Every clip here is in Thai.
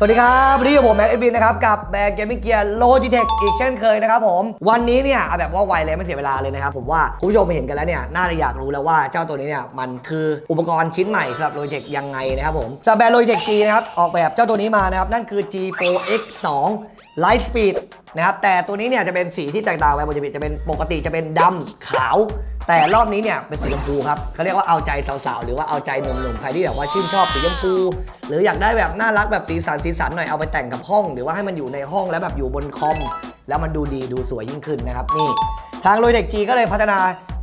สวัสดีครับวันนี้ผมแม็กเอ็ดวินนะครับ กับแบร์เกมมิ่งเกียร์โลจิเทคอีกเช่นเคยนะครับผม วันนี้เนี่ยเอาแบบว่าไวเลยไม่เสียเวลาเลยนะครับ ผมว่าคุณผู้ชมเห็นกันแล้วเนี่ย น่าจะอยากรู้แล้วว่าเจ้าตัวนี้เนี่ย มันคืออุปกรณ์ชิ้นใหม่สำหรับโลจิเทคยังไงนะครับผมสำหรับแบรนด์โลจิเทค G นะครับ ออกแบบเจ้าตัวนี้มานะครับ นั่นคือ G Pro X 2 Light Speed นะครับ แต่ตัวนี้เนี่ยจะเป็นสีที่แตกต่างไปปกติจะเป็นปกติจะเป็นดำขาว แต่รอบนี้เนี่ยเป็นสีชมพูครับเขาเรียกว่าเอาใจสาวๆ หรือว่าเอาใจหนุ่มๆ ใครที่แบบว่าชื่นชอบสีชมพู หรืออยากได้แบบน่ารักแบบสีสันสีสันหน่อยเอาไปแต่งกับห้อง หรือว่าให้มันอยู่ในห้องแล้วแบบอยู่บนคอม แล้วมันดูดีดูสวยยิ่งขึ้นนะครับนี่ทางโรยเด็กจีก็เลยพัฒนา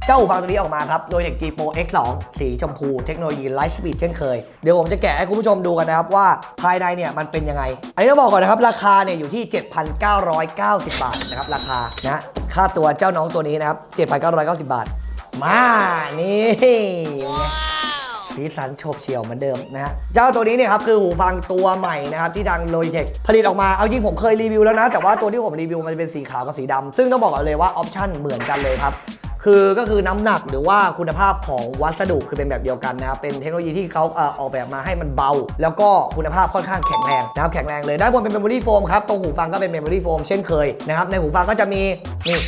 เจ้าหูฟังตัวนี้ออกมาครับ โดยเด็ก G Pro X2 สีชมพู เทคโนโลยี Light Speed เช่นเคย เดี๋ยวผมจะแกะให้คุณผู้ชมดูกันนะครับว่าภายในเนี่ยมันเป็นยังไง อันนี้ต้องบอกก่อนนะครับ ราคาเนี่ยอยู่ที่ 7,990 บาทนะครับราคานะค่าตัวเจ้าน้องตัวนี้นะครับ 7,990 บาท มานี่สีสันโฉบเฉี่ยวเหมือนเดิมนะฮะเจ้าตัวนี้เนี่ยครับคือหูฟังตัวใหม่นะครับที่ทาง Logitech ผลิตออกมาเอาจริงผมเคยรีวิวแล้วนะ แต่ว่าตัวที่ผมรีวิวมันจะเป็นสีขาวกับสีดำซึ่งต้องบอกก่อนเลยว่าออปชั่นเหมือนกันเลยครับคือก็คือน้ำหนักหรือว่าคุณภาพของวัสดุคือเป็นแบบเดียวกันนะครับเป็นเทคโนโลยีที่เขาเอ่อออกแบบมาให้มันเบา แล้วก็คุณภาพค่อนข้างแข็งแรงนะครับแข็งแรงเลยด้านบนเป็นเมมโมรี่โฟมครับตรงหูฟังก็เป็นเมมโมรี่โฟมเช่นเคยนะครับในหูฟังก็จะมีนี่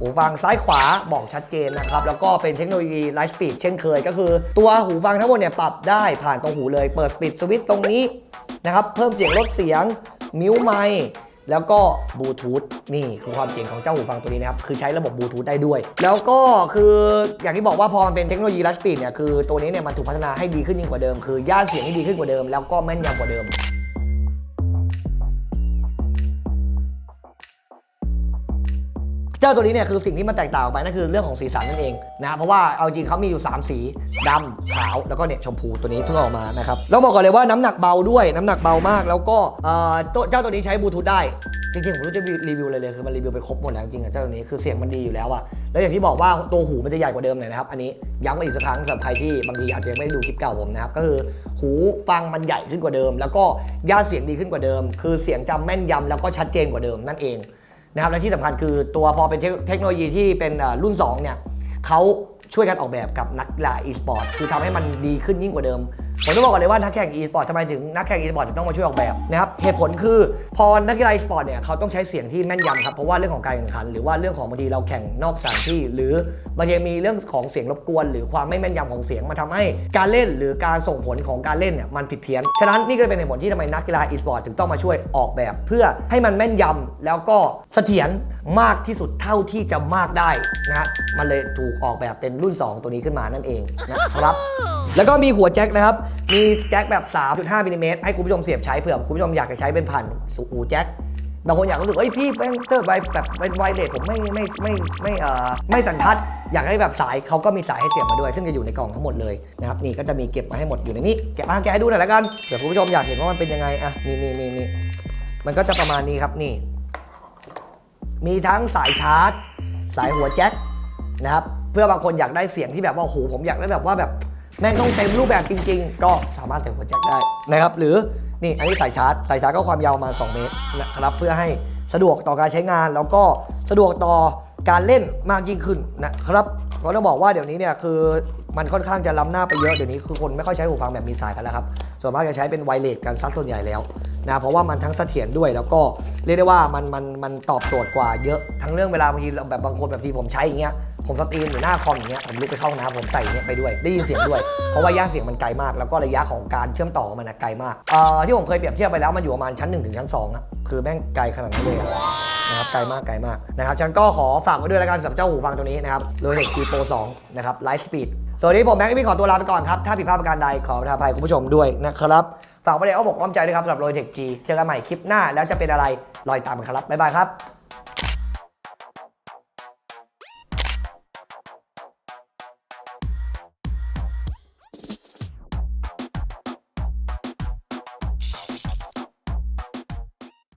หูฟังซ้ายขวาบอกชัดเจนนะครับ แล้วก็เป็นเทคโนโลยี Light Speed เช่นเคย ก็คือตัวหูฟังทั้งหมดเนี่ยปรับได้ผ่านตรงหูเลย เปิดปิดสวิตช์ตรงนี้นะครับ เพิ่มเสียงลดเสียง มิวไมค์แล้วก็บลูทูธนี่คือความเจ๋งของเจ้าหูฟังตัวนี้นะครับ คือใช้ระบบบลูทูธได้ด้วย แล้วก็คืออย่างที่บอกว่าพอมันเป็นเทคโนโลยี Light Speed เนี่ย คือตัวนี้เนี่ยมันถูกพัฒนาให้ดีขึ้นยิ่งกว่าเดิม คือย่านเสียงที่ดีขึ้นกว่าเดิม แล้วก็แม่นยำกว่าเดิม จ้าตัวนี้เนี่ยคือสิ่งที่มันแตกต่างออกไปนั่นคือเรื่องของสีสันนั่นเองนะเพราะว่าเอาจริงเขามีอยู่ 3 สีดำขาวแล้วก็เนี่ยชมพูตัวนี้เพิ่งออกมานะครับแล้วบอกก่อนเลยว่าน้ำหนักเบาด้วยน้ำหนักเบามาก แล้วก็เออเจ้าตัวนี้ใช้บลูทูธได้จริงๆผมรู้จะรีวิวเลยเลยคือมันรีวิวไปครบหมดแล้วจริงๆอะเจ้าตัวนี้คือเสียงมันดีอยู่แล้วอะแล้วอย่างที่บอกว่าตัวหูมันจะใหญ่กว่าเดิมหน่อยนะครับอันนี้ย้ำอีกสักครั้งสำหรับใครที่บางทีอาจจะไม่ได้ดูคลิปเก่าผมนะครับก็คือหูฟังมันใหญ่ขึ้นกว่าเดิม แล้วก็ย่าเสียงดีขึ้นกว่าเดิม คือเสียงจำแม่นยำแล้วก็ชัดเจนกว่าเดิมนั่นเอง นะครับและที่สำคัญคือตัวพอเป็นเทคโนโลยีที่เป็นรุ่น2เนี่ยเขาช่วยกันออกแบบกับนักกีฬาอีสปอร์ตคือทำให้มันดีขึ้นยิ่งกว่าเดิม ผมต้องบอกก่อนเลยว่านักแข่ง e-sport ทำไมถึงนักแข่ง e-sport ถึงต้องมาช่วยออกแบบนะครับเหตุผลคือพอนักกีฬา e-sport เนี่ยเขาต้องใช้เสียงที่แม่นยำครับเพราะว่าเรื่องของการแข่งขัน หรือว่าเรื่องของบางทีเราแข่งนอกสถานที่ หรือบางทีมีเรื่องของเสียงรบกวน หรือความไม่แม่นยำของเสียงมาทำให้การเล่นหรือการส่งผลของการเล่นเนี่ยมันผิดเพี้ยนฉะนั้นนี่ก็เป็นเหตุผลที่ทำไมนักกีฬา e-sport ถึงต้องมาช่วยออกแบบ เพื่อให้มันแม่นยำแล้วก็เสถียรมากที่สุดเท่าที่จะมากได้นะฮะมันเลยถูกออกแบบเป็นรุ่น 2 ตัวนี้ขึ้นมานั่นเองนะครับแล้วก็มีหัวแจ็คนะครับมีแจ็คแบบ 3.5มิลลิเมตรให้คุณผู้ชมเสียบใช้เผื่อคุณผู้ชมอยากจะใช้เป็นผ่านหูแจ็คบางคนอยากรู้สึกเอ้ยพี่แม่งเติร์ไวแบบเป็นไวเลสผมไม่ไม่ไม่ไม่เอ่อไม่สันทัด อยากให้แบบสายเขาก็มีสายให้เสียบมาด้วย ซึ่งจะอยู่ในกล่องทั้งหมดเลยนะครับนี่ก็จะมีเก็บมาให้หมดอยู่ในนี้แกะมาแกะให้ดูหน่อยล้วกันเดี๋ยวคุณผู้ชมอยากเห็นว่ามันเป็นยังไงอะนี่นี่นี่นี่มันก็จะประมาณนี้ครับนี่ มีทั้งสายชาร์จ สายหัวแจ็คนะครับเพื่อบางคนอยากได้เสียงที่แบบว่าโอ้โหผมอยากได้แบบว่าแบบ แม่งต้องเต็มรูปแบบจริง ๆ ก็สามารถใส่หัวแจ็คได้นะครับ หรือนี่อันนี้สายชาร์จสายชาร์จก็ความยาวประมาณ2เมตรนะครับเพื่อให้สะดวกต่อการใช้งาน แล้วก็สะดวกต่อการเล่นมากยิ่งขึ้นนะครับเพราะต้องบอกว่าเดี๋ยวนี้เนี่ยคือมันค่อนข้างจะล้ำหน้าไปเยอะเดี๋ยวนี้คือคนไม่ค่อยใช้หูฟังแบบมีสายกันแล้วครับ ส่วนมากจะใช้เป็นไวเลสกันซัดส่วนใหญ่แล้วนะเพราะว่ามันทั้งเสถียรด้วยแล้วก็เรียกได้ว่ามันมันมันตอบโจทย์กว่าเยอะทั้งเรื่องเวลาบางทีแบบบางคนแบบที่ผมใช้อย่างเงี้ย ผมสตรีมอยู่หน้าคอมอย่างเงี้ยผมลุกไปเข้าห้องน้ำผมใส่เงี้ยไปด้วยได้ยินเสียงด้วย เพราะว่าย่าเสียงมันไกลมาก แล้วก็ระยะของการเชื่อมต่อมันนะไกลมากเอ่อที่ผมเคยเปรียบเทียบไปแล้วมันอยู่ประมาณชั้น1ถึงชั้น2อะคือแม่งไกลขนาดนั้นเลยอะนะครับไกลมากไกลมากนะครับฉันก็ขอฝากไว้ด้วยแล้วกันสำหรับเจ้าหูฟังตัวนี้นะครับ Logitech G Pro 2นะครับ Light Speed สวัสดีผมแบงค์พี่ขอตัวลาไปก่อนครับถ้าผิดพลาดประการใดขอประทานอภัยคุณผู้ชมด้วยนะครับฝากไว้ในอ้อมอกอ้อมใจด้วยครับสำหรับ Logitech G เจอกันใหม่คลิปหน้าแล้วจะเป็นอะไรรอยตามกันครับบ๊ายบายครับ